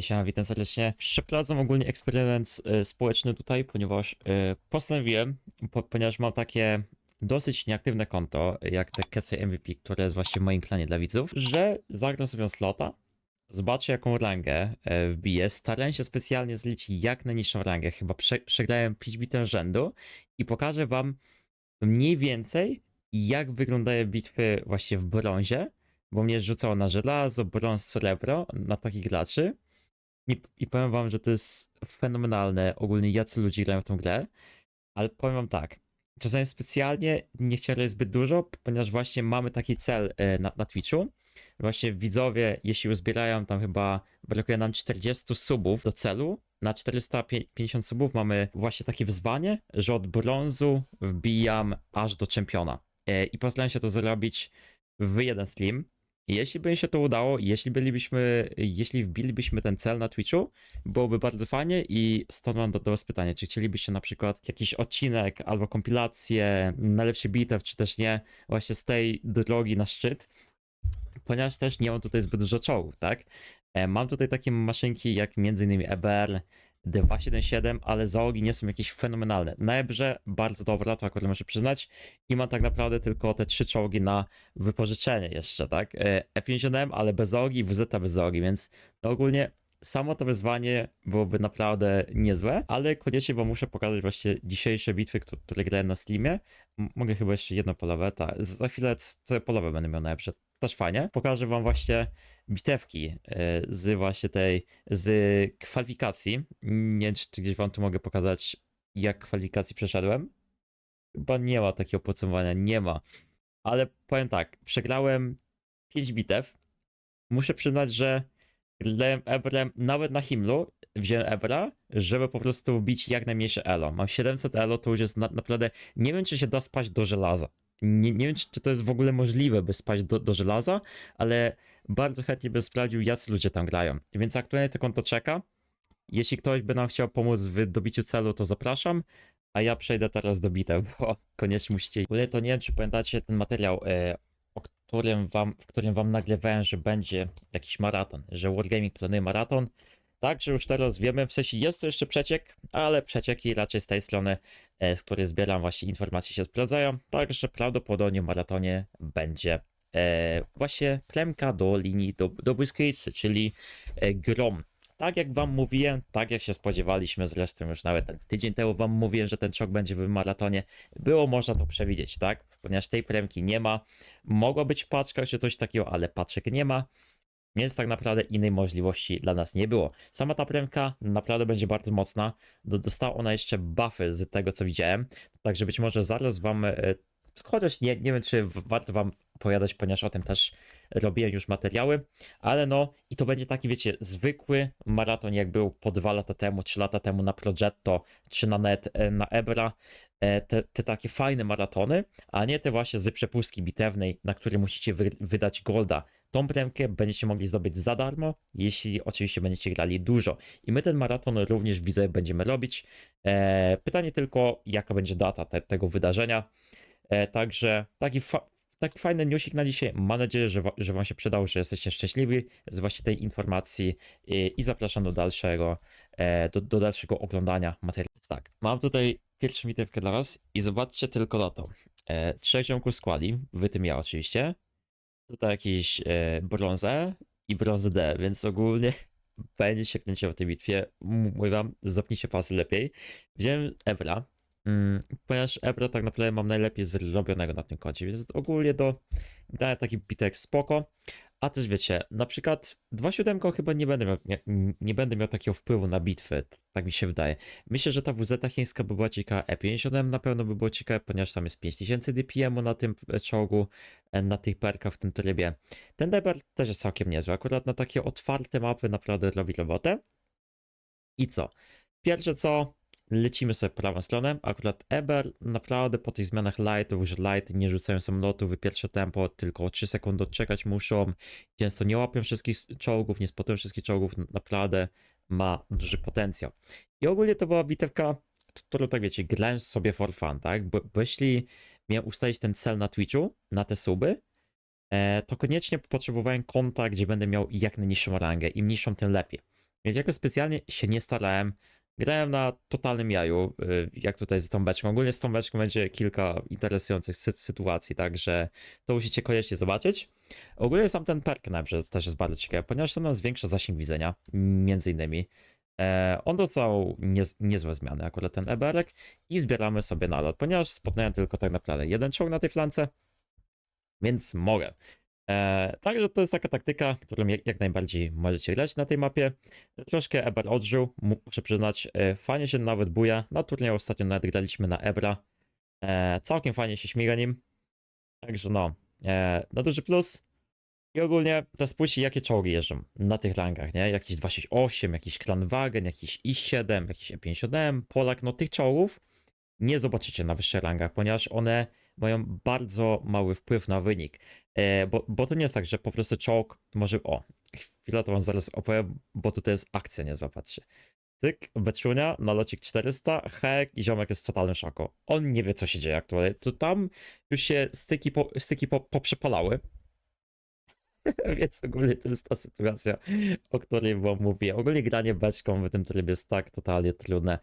Siema, witam serdecznie. Przeprowadzam ogólnie eksperyment e, społeczny tutaj, ponieważ e, postanowiłem, po, ponieważ mam takie dosyć nieaktywne konto, jak te KC MVP, które jest właśnie w moim klanie dla widzów, że zagram sobie slota, zobaczę jaką rangę e, wbiję. Starałem się specjalnie zliczyć jak najniższą rangę, chyba prze, przegrałem 5 bitew rzędu i pokażę wam mniej więcej jak wyglądają bitwy właśnie w brązie, bo mnie rzucało na żelazo, brąz, srebro, na takich graczy. I, I powiem wam, że to jest fenomenalne ogólnie jacy ludzie grają w tą grę, ale powiem wam tak, czasami specjalnie nie chciałem zbyt dużo, ponieważ właśnie mamy taki cel e, na, na Twitchu, właśnie widzowie, jeśli uzbierają tam chyba, brakuje nam 40 subów do celu, na 450 subów mamy właśnie takie wyzwanie, że od brązu wbijam aż do czempiona. E, I postaram się to zrobić w jeden stream. Jeśli by się to udało, jeśli bylibyśmy, jeśli wbilibyśmy ten cel na Twitchu, byłoby bardzo fajnie i stąd mam do, do was pytanie, czy chcielibyście na przykład jakiś odcinek albo kompilację, najlepszy bitew, czy też nie, właśnie z tej drogi na szczyt, ponieważ też nie mam tutaj zbyt dużo czołgów, tak? E, Mam tutaj takie maszynki jak m.in. EBR, D277, ale załogi nie są jakieś fenomenalne. Na Ebrze bardzo dobra, to akurat muszę przyznać. I mam tak naprawdę tylko te trzy czołgi na wypożyczenie jeszcze, tak? E, E50M, ale bez załogi i WZ bez załogi, więc no ogólnie samo to wyzwanie byłoby naprawdę niezłe, ale koniecznie wam muszę pokazać właśnie dzisiejsze bitwy, któ- które grałem na Steamie. M- Mogę chyba jeszcze jedno polowe, tak. Za chwilę c- całe polowe będę miał na Ebrze. Też fajnie. Pokażę wam właśnie bitewki e, z właśnie tej, z kwalifikacji. Nie wiem, czy gdzieś wam tu mogę pokazać, jak kwalifikacji przeszedłem. Chyba nie ma takiego podsumowania, nie ma. Ale powiem tak, przegrałem 5 bitew. Muszę przyznać, że grałem Ebrem nawet na Himlu, wziąłem Ebra, żeby po prostu wbić jak najmniejsze elo. Mam 700 elo, to już jest na, naprawdę, nie wiem czy się da spać do żelaza. Nie, nie wiem czy to jest w ogóle możliwe, by spać do, do żelaza, ale bardzo chętnie bym sprawdził, jacy ludzie tam grają. Więc aktualnie to konto czeka. Jeśli ktoś by nam chciał pomóc w dobiciu celu, to zapraszam. A ja przejdę teraz do bitew, bo koniecznie musicie. W ogóle to nie wiem, czy pamiętacie ten materiał, e, o którym wam, w którym wam nagrywałem, że będzie jakiś maraton, że Wargaming planuje maraton. Także już teraz wiemy, w sensie jest to jeszcze przeciek, ale przecieki raczej z tej strony, e, z której zbieram właśnie informacje się sprawdzają. Także prawdopodobnie w maratonie będzie e, właśnie klemka do linii do, do błyskawicy, czyli e, grom. Tak jak wam mówiłem, tak jak się spodziewaliśmy, zresztą już nawet ten tydzień temu wam mówiłem, że ten szok będzie w maratonie, było można to przewidzieć, tak? Ponieważ tej premki nie ma. Mogło być w paczkach czy coś takiego, ale paczek nie ma. Więc tak naprawdę innej możliwości dla nas nie było. Sama ta premka naprawdę będzie bardzo mocna. Do, dostała ona jeszcze buffy z tego, co widziałem. Także być może zaraz wam, e, chociaż nie, nie wiem, czy warto wam opowiadać, ponieważ o tym też robiłem już materiały, ale no i to będzie taki, wiecie, zwykły maraton, jak był po dwa lata temu, trzy lata temu na Progetto, czy na Net, e, na Ebra, e, te, te takie fajne maratony, a nie te właśnie z przepustki bitewnej, na które musicie wy, wydać golda. Tą premkę będziecie mogli zdobyć za darmo, jeśli oczywiście będziecie grali dużo. I my ten maraton również widzę będziemy robić. E, pytanie tylko, jaka będzie data te, tego wydarzenia. E, także taki, fa- taki fajny newsik na dzisiaj. Mam nadzieję, że, że Wam się przydał, że jesteście szczęśliwi z właśnie tej informacji i, i zapraszam do dalszego, e, do, do dalszego oglądania materiału. Tak, mam tutaj pierwszą bitewkę dla Was i zobaczcie tylko na to. E, trzech ziomków skłali, Wy tym ja oczywiście. Tutaj jakieś e, brązę i brązę D, więc ogólnie będzie się kręciło w tej bitwie. Mówię Wam, zapnijcie pasy lepiej. Wziąłem Ebra, Mm, ponieważ Ebra tak naprawdę mam najlepiej zrobionego na tym koncie, więc ogólnie do grania taki bitek spoko. A też wiecie, na przykład 2.7 chyba nie będę miał, nie, nie będę miał takiego wpływu na bitwę, tak mi się wydaje. Myślę, że ta WZ chińska by była ciekawa, E50 na pewno by było ciekawe, ponieważ tam jest 5000 DPM na tym e, czołgu, e, na tych perkach w tym trybie. Ten Deber też jest całkiem niezły, akurat na takie otwarte mapy naprawdę robi robotę. I co? Pierwsze co, lecimy sobie prawą stronę. Akurat Eber naprawdę po tych zmianach lightów, że light nie rzucają samolotów w pierwsze tempo, tylko o 3 sekundy odczekać muszą. Często nie łapią wszystkich czołgów, nie spotują wszystkich czołgów. Naprawdę ma duży potencjał. I ogólnie to była bitewka, którą tak wiecie, grałem sobie for fun, tak? Bo, bo jeśli miałem ustalić ten cel na Twitchu, na te suby, e, to koniecznie potrzebowałem konta, gdzie będę miał jak najniższą rangę. Im niższą, tym lepiej. Więc jakoś specjalnie się nie starałem. Grałem na totalnym jaju, y, jak tutaj z tą beczką. Ogólnie z tą beczką będzie kilka interesujących sy- sytuacji, także to musicie koniecznie zobaczyć. Ogólnie sam ten perk najpierw też jest bardzo ciekawy, ponieważ to nam zwiększa zasięg widzenia, między innymi. E, on dostał niez, niezłe zmiany, akurat ten eberek i zbieramy sobie nalot, ponieważ spotnąłem tylko tak naprawdę jeden czołg na tej flance, więc mogę. E, także to jest taka taktyka, którą jak, najbardziej możecie grać na tej mapie. Troszkę Eber odżył, mu- muszę przyznać, e, fajnie się nawet buja. Na turnieju ostatnio nawet graliśmy na Ebra. E, całkiem fajnie się śmiga nim. Także no, e, na duży plus. I ogólnie teraz spójrzcie, jakie czołgi jeżdżą na tych rangach, nie? Jakiś 268, jakiś Clanwagen, jakiś i7, jakiś E57, Polak. No tych czołgów nie zobaczycie na wyższych rangach, ponieważ one mają bardzo mały wpływ na wynik. E, bo, bo to nie jest tak, że po prostu czołg może. O, chwilę to wam zaraz opowiem, bo tutaj jest akcja, nie złapacie. Cyk, beczunia, nalocik 400, hek i ziomek jest w totalnym szoku. On nie wie, co się dzieje aktualnie. To tam już się styki, po, styki po, poprzepalały. Więc ogólnie to jest ta sytuacja, o której wam mówię. Ogólnie granie beczką w tym trybie jest tak totalnie trudne.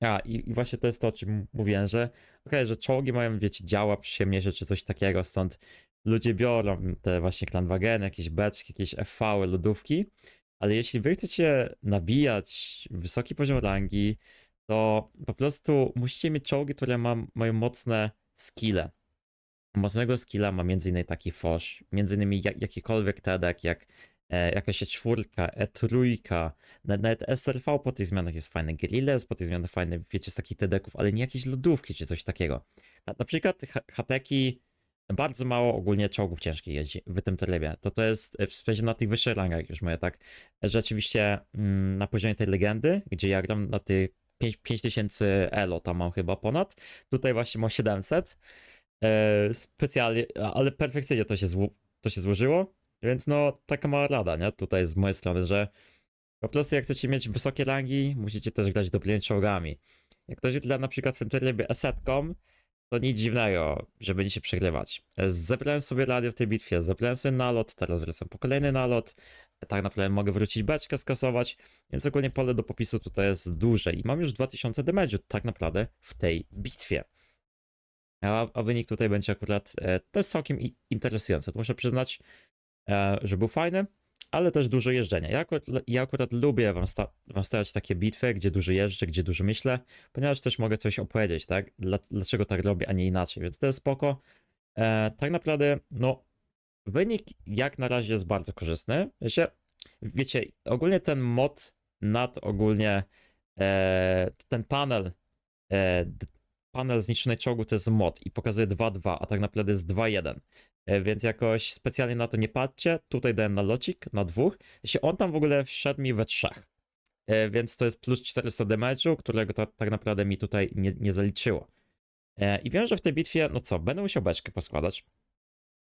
A, i, i właśnie to jest to, o czym mówiłem, że okej, że czołgi mają, wiecie, działa przyjemniejsze czy coś takiego, stąd ludzie biorą te właśnie klanwageny, jakieś beczki, jakieś FV, lodówki, ale jeśli wy chcecie nabijać wysoki poziom rangi, to po prostu musicie mieć czołgi, które ma, mają mocne skille. Mocnego skilla ma m.in. taki Fosz, m.in. Jak, jakikolwiek TEDek, jak jakaś czwórka, E3, na- nawet SRV po tych zmianach jest fajny, Guerrillas po tych zmianach fajny, wiecie, z takich TEDeków, ale nie jakieś lodówki czy coś takiego. Na, na przykład Hateki bardzo mało ogólnie czołgów ciężkich jeździ w tym trybie. To to jest e, w sensie na tych wyższych rangach już mówię tak. Rzeczywiście mm, na poziomie tej legendy, gdzie ja gram na tych 5 5000 elo, tam mam chyba ponad. Tutaj właśnie mam 700. E, specjalnie, ale perfekcyjnie to się, zło, to się złożyło. Więc no, taka mała rada, nie? Tutaj z mojej strony, że po prostu jak chcecie mieć wysokie rangi, musicie też grać dobrymi czołgami. Jak ktoś gra na przykład w tym trybie esetką, to nic dziwnego, że będziecie przegrywać. Zebrałem sobie radio w tej bitwie, zebrałem sobie nalot, teraz wracam po kolejny nalot. Tak naprawdę mogę wrócić beczkę, skasować, więc ogólnie pole do popisu tutaj jest duże i mam już 2000 damage'u tak naprawdę w tej bitwie. A, a wynik tutaj będzie akurat e, też całkiem interesujący. To muszę przyznać, że był fajny, ale też dużo jeżdżenia. Ja akurat, ja akurat lubię wam, sta, wam stawiać takie bitwy, gdzie dużo jeżdżę, gdzie dużo myślę, ponieważ też mogę coś opowiedzieć, tak? Dla, dlaczego tak robię, a nie inaczej, więc to jest spoko. E, tak naprawdę, no, wynik jak na razie jest bardzo korzystny. Wiecie, wiecie ogólnie ten mod nad ogólnie e, ten panel e, panel zniszczonej czołgu to jest mod i pokazuje 2-2, a tak naprawdę jest 2-1. E, Więc jakoś specjalnie na to nie patrzcie. Tutaj dałem na locik, na dwóch. Jeśli on tam w ogóle wszedł mi we trzech. E, Więc to jest plus 400 damage'u, którego ta, tak naprawdę mi tutaj nie, nie zaliczyło. E, I wiem, że w tej bitwie, no co, będę musiał beczkę poskładać.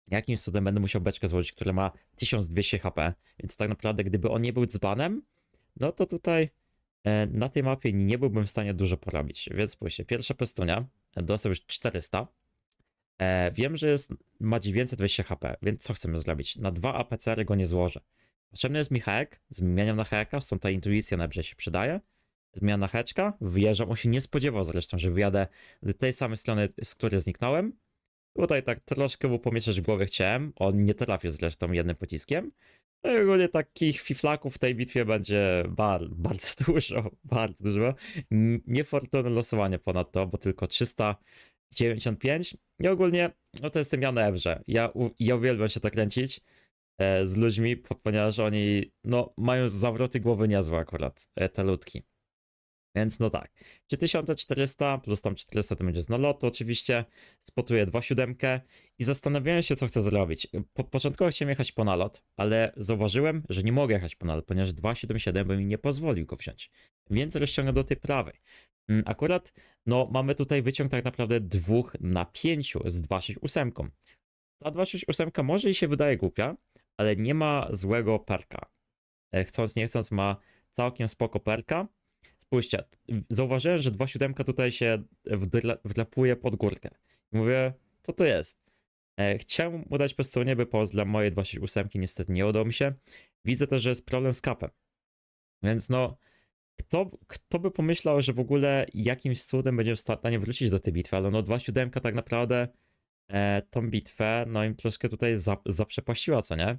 Jakimś cudem będę musiał beczkę złożyć, która ma 1200 HP, więc tak naprawdę gdyby on nie był dzbanem, no to tutaj na tej mapie nie byłbym w stanie dużo porobić. Więc spójrzcie, pierwsza pestunia dostał już 400. E, wiem, że jest, ma 920 HP, więc co chcemy zrobić? Na dwa APCR go nie złożę. Potrzebny jest mi hek, zmieniam na heka, stąd ta intuicja na się przydaje. Zmiana na heczka, wyjeżdżam, on się nie spodziewał zresztą, że wyjadę z tej samej strony, z której zniknąłem. Tutaj tak troszkę mu pomieszać w głowie chciałem, on nie trafił zresztą jednym pociskiem. No i ogólnie takich fiflaków w tej bitwie będzie bar, bardzo dużo, bardzo dużo. Niefortunne losowanie ponadto, bo tylko 395. I ogólnie, no to jestem ja na Ebrze. Ja, ja uwielbiam się tak kręcić e, z ludźmi, po- ponieważ oni, no, mają zawroty głowy niezłe akurat, e, te ludki. Więc no tak, 3400 plus tam 400 to będzie z nalotu oczywiście, spotuję 2,7 i zastanawiałem się co chcę zrobić. Po, początkowo chciałem jechać po nalot, ale zauważyłem, że nie mogę jechać po nalot, ponieważ 2,77 by mi nie pozwolił go wziąć. Więc rozciągnę do tej prawej. Mm, Akurat, no mamy tutaj wyciąg tak naprawdę dwóch na pięciu z 268. Ta 268 może i się wydaje głupia, ale nie ma złego perka. E, Chcąc nie chcąc ma całkiem spoko perka. Spójrzcie, zauważyłem, że 2.7 tutaj się wdrapuje pod górkę. Mówię, co to jest? E, Chciałem mu dać pestonie, by pomóc dla mojej 2.8, niestety nie udało mi się. Widzę też, że jest problem z kapem. Więc no, kto, kto by pomyślał, że w ogóle jakimś cudem będzie w stanie wrócić do tej bitwy, ale no 2.7 tak naprawdę e, tą bitwę, no im troszkę tutaj za, zaprzepaściła, co nie?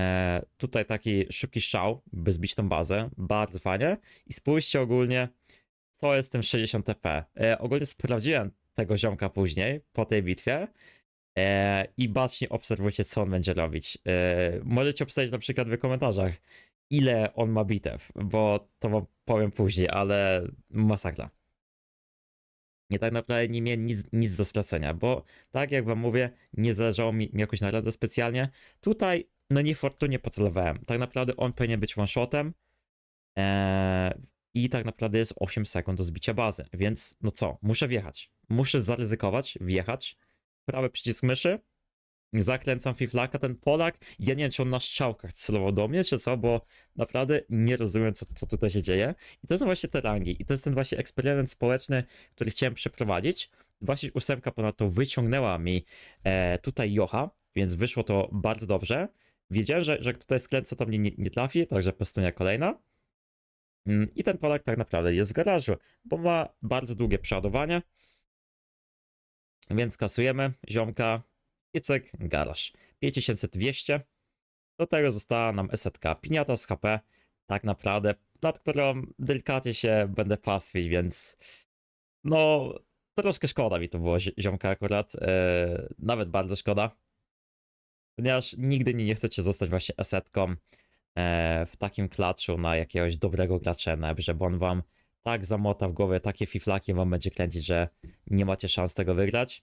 E, tutaj taki szybki strzał, by zbić tą bazę, bardzo fajnie. I spójrzcie ogólnie, co jest tym 60 TP. E, ogólnie sprawdziłem tego ziomka później, po tej bitwie. E, I bacznie obserwujcie, co on będzie robić. E, możecie obstawić na przykład w komentarzach, ile on ma bitew, bo to wam powiem później, ale masakra. Nie tak naprawdę nie miałem nic, nic do stracenia, bo tak jak wam mówię, nie zależało mi, mi jakoś na radę specjalnie. Tutaj, no niefortunnie pocelowałem. Tak naprawdę on powinien być one-shotem eee, i tak naprawdę jest 8 sekund do zbicia bazy, więc no co, muszę wjechać. Muszę zaryzykować, wjechać, prawy przycisk myszy, zakręcam fiflaka, ten Polak, ja nie wiem, czy on na strzałkach celował do mnie, czy co, bo naprawdę nie rozumiem, co, co tutaj się dzieje. I to są właśnie te rangi. I to jest ten właśnie eksperyment społeczny, który chciałem przeprowadzić. Właśnie ósemka ponadto wyciągnęła mi e, tutaj Jocha, więc wyszło to bardzo dobrze. Wiedziałem, że, że jak tutaj skręcę, to mnie nie, nie trafi, także postunia kolejna. Mm, I ten Polak tak naprawdę jest w garażu, bo ma bardzo długie przeładowanie. Więc kasujemy ziomka i cyk, garaż. 5200. Do tego została nam esetka piniata z HP, tak naprawdę, nad którą delikatnie się będę pastwić, więc no troszkę szkoda mi to było zi- ziomka akurat, e, nawet bardzo szkoda. Ponieważ nigdy nie, nie chcecie zostać właśnie esetką e, w takim klaczu na jakiegoś dobrego gracza NEB, żeby on wam tak zamota w głowie, takie fiflaki wam będzie kręcić, że nie macie szans tego wygrać.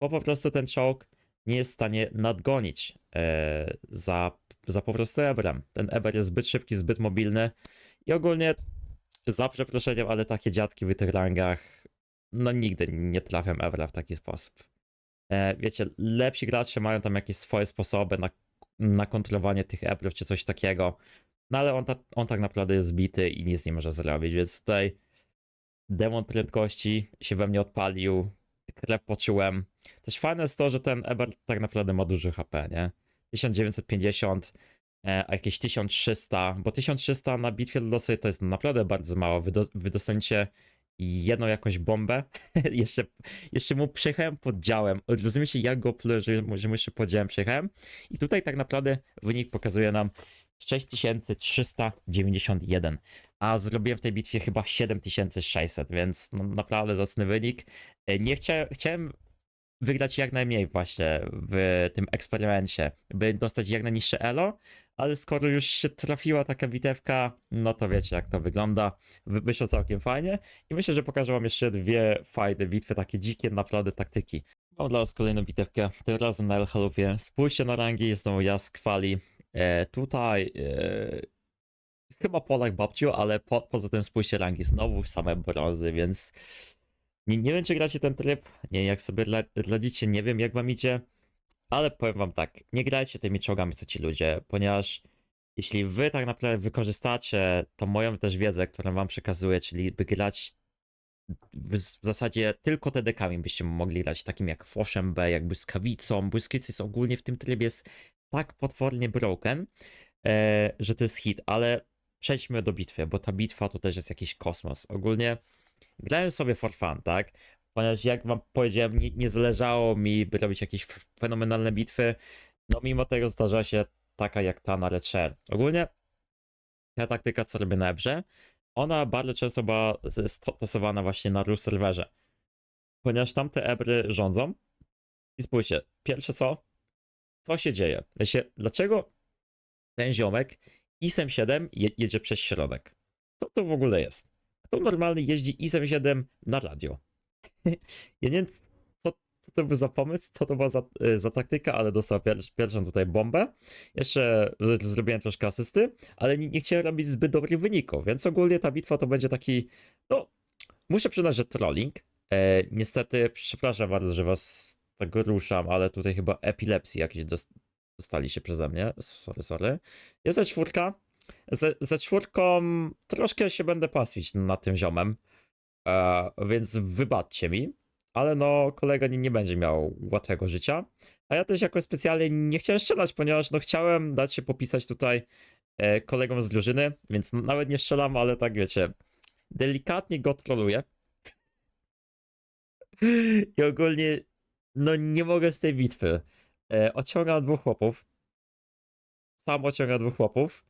Bo po prostu ten czołg nie jest w stanie nadgonić e, za, za po prostu Ebrem. Ten Eber jest zbyt szybki, zbyt mobilny i ogólnie za przeproszeniem, ale takie dziadki w tych rangach no nigdy nie trafią Ebra w taki sposób. E, wiecie, lepsi gracze mają tam jakieś swoje sposoby na, na kontrolowanie tych Ebrów czy coś takiego, no ale on, ta, on tak naprawdę jest zbity i nic nie może zrobić, więc tutaj demon prędkości się we mnie odpalił, krew poczułem. Też fajne jest to, że ten Eber tak naprawdę ma dużo HP, nie? 1950, e, a jakieś 1300, bo 1300 na bitwie losowej to jest naprawdę bardzo mało. Wy, do, wy dostaniecie jedną jakąś bombę, jeszcze, jeszcze mu przyjechałem pod działem. Rozumiecie, jak go że, mu- że mu jeszcze pod działem przyjechałem. I tutaj tak naprawdę wynik pokazuje nam 6391, a zrobiłem w tej bitwie chyba 7600, więc no, naprawdę zacny wynik. E, Nie chciałem wygrać jak najmniej właśnie w tym eksperymencie, by dostać jak najniższe elo, ale skoro już się trafiła taka bitewka, no to wiecie jak to wygląda. Wy- Wyszło całkiem fajnie i myślę, że pokażę wam jeszcze dwie fajne bitwy, takie dzikie naprawdę taktyki. Mam dla was kolejną bitewkę, tym razem na El Halufie. Spójrzcie na rangi, znowu ja z kwali. E, tutaj e, chyba Polak babciu, ale po, poza tym spójrzcie rangi, znowu same brązy, więc nie, nie wiem czy gracie ten tryb, nie jak sobie radzicie, nie wiem jak wam idzie, ale powiem wam tak, nie grajcie tymi czołgami co ci ludzie, ponieważ jeśli wy tak naprawdę wykorzystacie tą moją też wiedzę, którą wam przekazuję, czyli by grać w zasadzie tylko TDK-ami byście mogli grać, takim jak Foszem B, jak Błyskawicą. Błyskawica jest ogólnie w tym trybie jest tak potwornie broken, e, że to jest hit, ale przejdźmy do bitwy, bo ta bitwa to też jest jakiś kosmos. Ogólnie grałem sobie for fun, tak? Ponieważ jak wam powiedziałem, nie, nie zależało mi, by robić jakieś fenomenalne bitwy, no mimo tego zdarza się taka jak ta na Red Share. Ogólnie ta taktyka, co robię na Ebrze, ona bardzo często była stosowana właśnie na RU serwerze. Ponieważ tamte Ebry rządzą. I spójrzcie, pierwsze co? Co się dzieje? Dlaczego ten ziomek ISM 7 je, jedzie przez środek? Co to w ogóle jest? Kto normalny jeździ ISM 7 na radio? ja nie wiem, co, co to był za pomysł, co to była za, y, za taktyka, ale dostał pier, pierwszą tutaj bombę. Jeszcze zrobiłem troszkę asysty, ale nie, nie chciałem robić zbyt dobrych wyników, więc ogólnie ta bitwa to będzie taki, no, muszę przyznać, że trolling. E, niestety, przepraszam bardzo, że was tak ruszam, ale tutaj chyba epilepsji jakieś dos- dostaliście przeze mnie. Sorry, sorry. Jest czwórka. Ze, ze czwórką troszkę się będę pastwić nad tym ziomem, e, więc wybaczcie mi. Ale no, kolega nie, nie będzie miał łatwego życia. A ja też jakoś specjalnie nie chciałem strzelać, ponieważ no chciałem dać się popisać tutaj e, kolegą z drużyny, więc nawet nie strzelam, ale tak wiecie, delikatnie go troluję. I ogólnie, no nie mogę z tej bitwy. E, dwóch chłopów. Sam ociągam dwóch chłopów,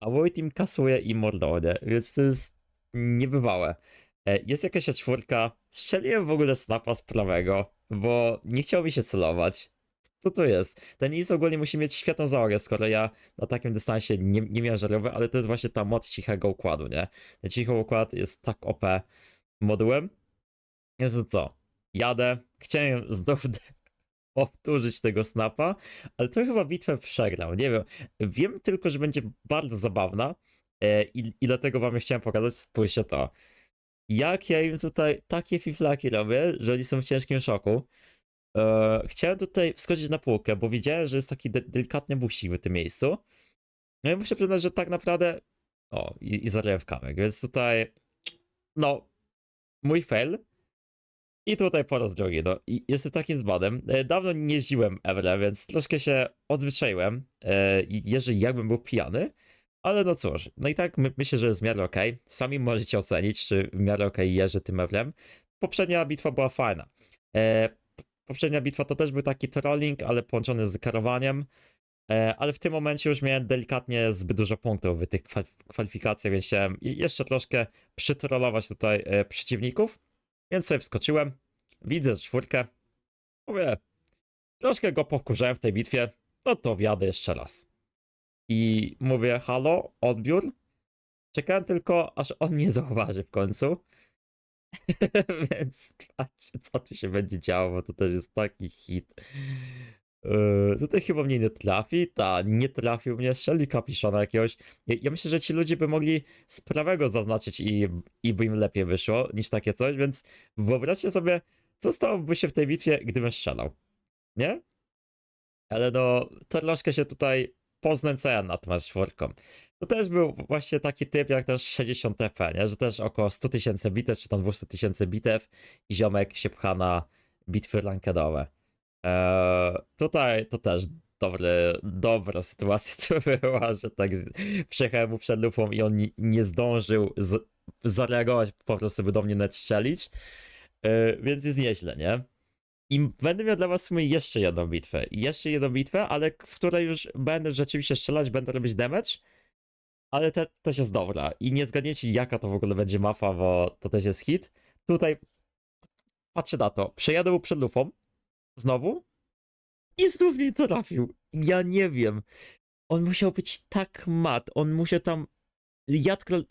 a mój team kasuje i mordowie, więc to jest niebywałe. E, jest jakaś czwórka, strzeliłem w ogóle snapa z prawego, bo nie chciało mi się celować. Co to jest? Ten is ogólnie musi mieć świetną załogę, skoro ja na takim dystansie nie, nie miałem żarowy, ale to jest właśnie ta moc cichego układu, nie? Ten cichy układ jest tak OP modułem. Więc co? Jadę. Chciałem znów powtórzyć tego snapa, ale to chyba bitwę przegrał. Nie wiem. Wiem tylko, że będzie bardzo zabawna e, i, i dlatego wam chciałem pokazać. Spójrzcie to. Jak ja im tutaj takie fiflaki robię, że oni są w ciężkim szoku. E, chciałem tutaj wskoczyć na półkę, bo widziałem, że jest taki de- delikatny busik w tym miejscu. No i muszę przyznać, że tak naprawdę. O, i, i zaryłem w kamek, więc tutaj. No, mój fail. I tutaj po raz drugi, no. Jestem takim zbadem. E, Dawno nie jeździłem Evre, więc troszkę się odzwyczaiłem. E, jeżeli jakbym był pijany. Ale no cóż, no i tak my, myślę, że jest w miarę okej. Sami możecie ocenić, czy w miarę okej jeżdżę tym Evrem. Poprzednia bitwa była fajna. E, poprzednia bitwa to też był taki trolling, ale połączony z karowaniem. E, ale w tym momencie już miałem delikatnie zbyt dużo punktów w tych kwal- kwalifikacjach, więc chciałem jeszcze troszkę przytrolować tutaj e, przeciwników. Więc sobie wskoczyłem, widzę czwórkę, mówię, troszkę go powkurzałem w tej bitwie, no to wjadę jeszcze raz. I mówię, halo, odbiór? Czekałem tylko, aż on mnie zauważy w końcu. Więc patrzcie, co tu się będzie działo, bo to też jest taki hit. Yy, tutaj chyba mnie nie trafi, ta nie trafił mnie, strzeli kapiszona jakiegoś. Ja, ja myślę, że ci ludzie by mogli z prawego zaznaczyć i, i by im lepiej wyszło niż takie coś, więc wyobraźcie sobie, co stałoby się w tej bitwie, gdybym strzelał. Nie? Ale no, troszkę się tutaj poznęcałem nad czwórką. To też był właśnie taki typ jak też 60 TP, nie? że też około 100 tysięcy bitew, czy tam 200 tysięcy bitew i ziomek się pcha na bitwy rankedowe. Eee, tutaj to też dobry, dobra sytuacja to była, że tak przyjechałem mu przed lufą i on nie, zdążył z, zareagować po prostu, by do mnie net strzelić. Eee, więc jest nieźle, nie? I będę miał dla was w sumie jeszcze jedną bitwę. Jeszcze jedną bitwę, ale w której już będę rzeczywiście strzelać, będę robić damage. Ale te, też jest dobra. I nie zgadniecie, jaka to w ogóle będzie mapa, bo to też jest hit. Tutaj patrzę na to. Przejadę mu przed lufą. Znowu. I znów mi trafił. Ja nie wiem. On musiał być tak mat. On musiał tam. Jadł.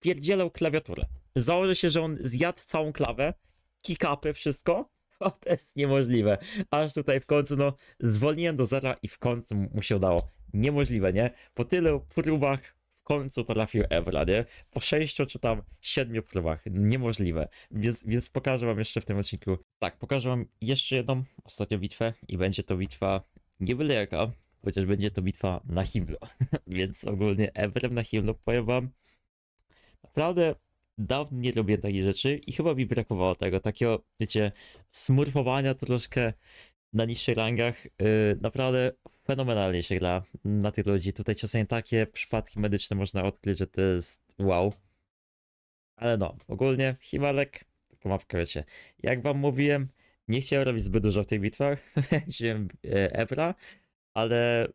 Pierdzielał klawiaturę. Założę się, że on zjadł całą klawę. Kick-upy, wszystko. O, to jest niemożliwe. Aż tutaj w końcu, no, zwolniłem do zera i w końcu mu się udało. Niemożliwe, nie? Po tylu próbach w końcu trafił Evra, nie? Po sześciu czy tam siedmiu próbach. Niemożliwe. Więc, więc pokażę wam jeszcze w tym odcinku. Tak, pokażę wam jeszcze jedną ostatnią bitwę i będzie to bitwa nie byle jaka, chociaż będzie to bitwa na Himlo. więc ogólnie Evrem na Himlo powiem wam naprawdę dawno nie robię takich rzeczy i chyba mi brakowało tego, takiego, wiecie, smurfowania troszkę na niższych rangach. Yy, naprawdę fenomenalnie się gra na tych ludzi. Tutaj czasami takie przypadki medyczne można odkryć, że to jest wow. Ale no, ogólnie Himalek, taką mapkę wiecie. Jak wam mówiłem, nie chciałem robić zbyt dużo w tych bitwach, wziąłem e, Ebra, ale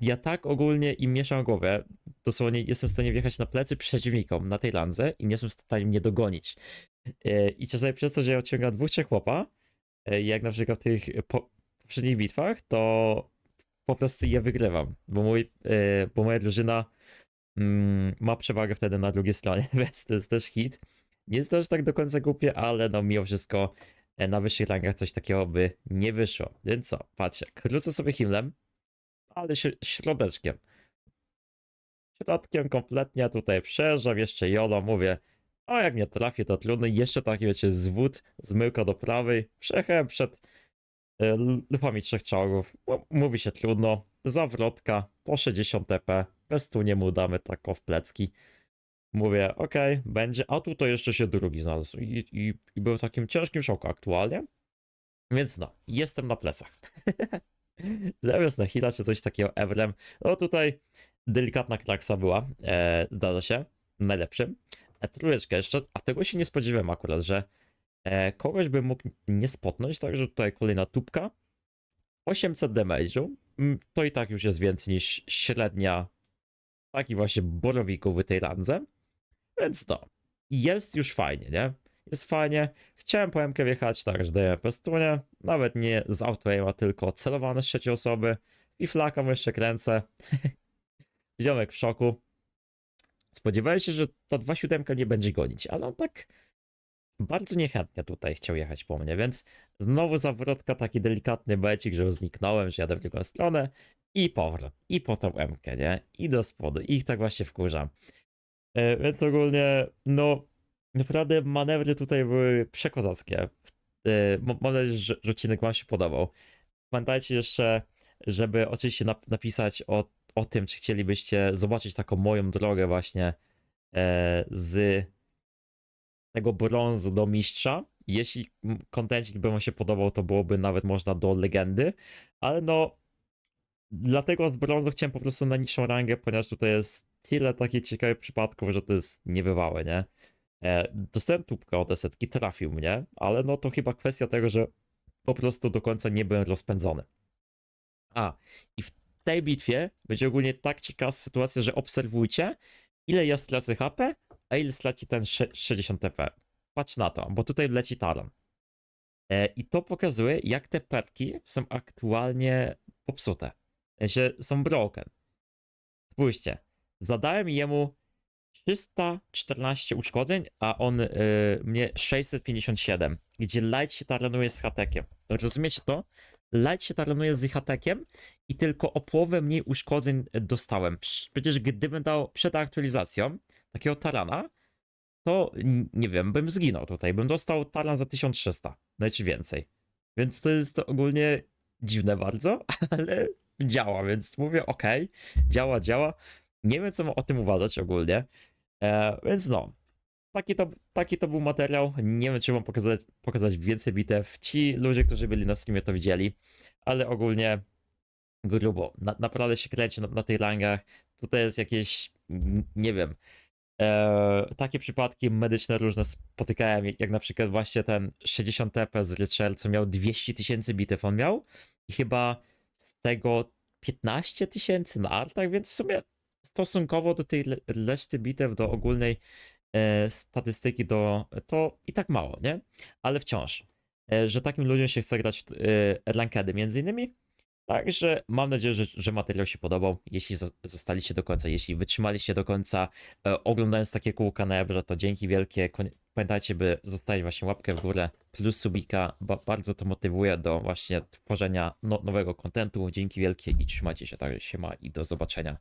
ja tak ogólnie im mieszam głowę, dosłownie jestem w stanie wjechać na plecy przeciwnikom na tej landze i nie jestem w stanie mnie dogonić. E, I czasami przez to, że ja odciągam dwóch, trzech chłopa, e, jak na przykład w tych po, poprzednich bitwach, to po prostu je wygrywam, bo, mój, bo moja drużyna mm, ma przewagę wtedy na drugiej stronie, więc to jest też hit. Nie jest to aż tak do końca głupie, ale no mimo wszystko e, na wyższych rangach coś takiego by nie wyszło. Więc co, patrzcie, krócę sobie himlem, ale środeczkiem. Środkiem kompletnie tutaj przejeżdżam, jeszcze jolo, mówię, a jak nie trafię to trudno, I jeszcze taki wiecie, zwód, zmyłka do prawej, przejechałem przed e, lufami trzech czołgów, mówi się trudno, zawrotka, po 60 TP, bez tu nie mu damy tak o w plecki. Mówię, okej, będzie, a tu to jeszcze się drugi znalazł i, i, i był takim ciężkim szoku aktualnie. Więc no, jestem na plecach. Zamiast na heala czy coś takiego Evrem. No tutaj delikatna kraksa była, e, zdarza się, najlepszym. E, trójeczkę jeszcze, a tego się nie spodziewałem akurat, że e, kogoś by mógł nie spotnąć, także tutaj kolejna tubka. 800 damage'u, Mm, to i tak już jest więcej niż średnia taki właśnie borowików w tej randze. Więc to, jest już fajnie, nie? Jest fajnie. Chciałem po MK wjechać, także daję pestunie. Nawet nie z auto tylko celowane z trzeciej osoby. I flaka mu jeszcze kręcę. Ziomek w szoku. Spodziewałem się, że ta 2.7 nie będzie gonić, ale on tak bardzo niechętnie tutaj chciał jechać po mnie, więc znowu zawrotka, taki delikatny becik, że zniknąłem, że jadę w drugą stronę i powrót, i po tą MK, nie? I do spodu, i ich tak właśnie wkurzam. E, więc ogólnie, no, naprawdę manewry tutaj były przekozackie. E, mam nadzieję, że odcinek wam się podobał. Pamiętajcie jeszcze, żeby oczywiście nap- napisać o, o tym, czy chcielibyście zobaczyć taką moją drogę właśnie e, z tego brązu do mistrza. Jeśli kontencik by wam się podobał, to byłoby nawet można do legendy, ale no dlatego z brązu chciałem po prostu na niższą rangę, ponieważ tutaj jest tyle takich ciekawych przypadków, że to jest niebywałe, nie? E, dostałem tubkę od setki, trafił mnie, ale no to chyba kwestia tego, że po prostu do końca nie byłem rozpędzony. A, i w tej bitwie będzie ogólnie tak ciekawa sytuacja, że obserwujcie, ile ja stracę HP, a ile straci ten sze- 60 TP. Patrz na to, bo tutaj leci taran. E, I to pokazuje, jak te perki są aktualnie popsute. Sensie są broken. Spójrzcie, zadałem jemu 314 uszkodzeń, a on y, mnie 657, gdzie Light się taranuje z hatekiem. Rozumiecie to? Light się taranuje z hatekiem i tylko o połowę mniej uszkodzeń dostałem. Przecież gdybym dał przed aktualizacją takiego tarana, to nie wiem, bym zginął tutaj, bym dostał taran za 1300, nawet czy więcej. Więc to jest ogólnie dziwne bardzo, ale działa, więc mówię ok, działa, działa. Nie wiem, co mam o tym uważać ogólnie. E, więc no, taki to, taki to był materiał. Nie wiem, czy wam pokazać, pokazać więcej bitew. Ci ludzie, którzy byli na streamie, to widzieli, ale ogólnie grubo. Na, naprawdę się kręci na, na tych rangach. Tutaj jest jakieś, nie wiem, e, takie przypadki medyczne różne spotykałem, jak, na przykład właśnie ten 60 TP z Richel, co miał 200 tysięcy bitew on miał i chyba z tego 15 tysięcy na artach, więc w sumie stosunkowo do tej reszty bitew, do ogólnej e, statystyki, do, to i tak mało, nie? Ale wciąż, e, że takim ludziom się chce grać w e, rankedy między innymi. Także mam nadzieję, że, że materiał się podobał. Jeśli zo- zostaliście do końca, jeśli wytrzymaliście do końca, e, oglądając takie kółka na Ebrze, to dzięki wielkie. Pamiętajcie, by zostawić właśnie łapkę w górę plus subika, bo bardzo to motywuje do właśnie tworzenia no, nowego kontentu. Dzięki wielkie i trzymajcie się, tak się ma i do zobaczenia